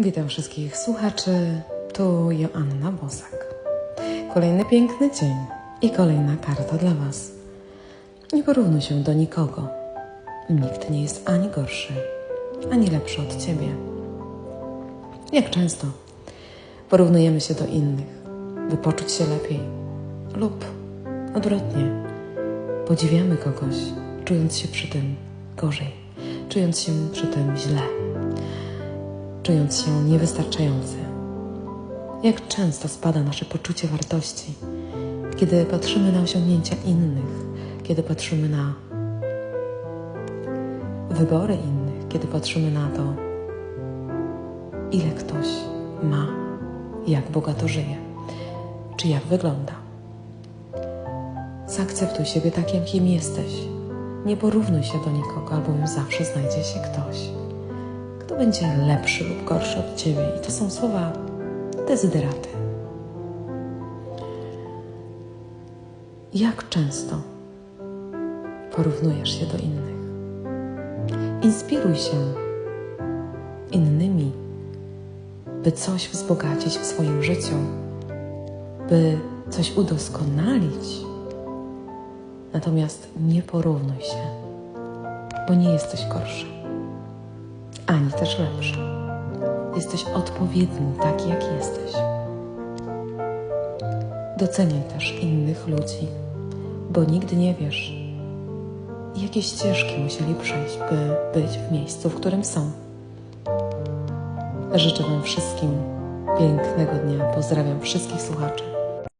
Witam wszystkich słuchaczy. Tu Joanna Bosak. Kolejny piękny dzień i kolejna karta dla Was. Nie porównuj się do nikogo. Nikt nie jest ani gorszy, ani lepszy od Ciebie. Jak często porównujemy się do innych, by poczuć się lepiej, lub odwrotnie, podziwiamy kogoś, czując się przy tym gorzej, czując się przy tym źle czując się niewystarczający. Jak często spada nasze poczucie wartości, kiedy patrzymy na osiągnięcia innych, kiedy patrzymy na wybory innych, kiedy patrzymy na to, ile ktoś ma, jak bogato żyje, czy jak wygląda. Zaakceptuj siebie takim, kim jesteś. Nie porównuj się do nikogo, albowiem zawsze znajdzie się ktoś, kto będzie lepszy lub gorszy od ciebie. I to są słowa dezyderaty. Jak często porównujesz się do innych? Inspiruj się innymi, by coś wzbogacić w swoim życiu, by coś udoskonalić. Natomiast nie porównuj się, bo nie jesteś gorszy ani też lepszy. Jesteś odpowiedni taki, jak jesteś. Doceniaj też innych ludzi, bo nigdy nie wiesz, jakie ścieżki musieli przejść, by być w miejscu, w którym są. Życzę Wam wszystkim pięknego dnia. Pozdrawiam wszystkich słuchaczy.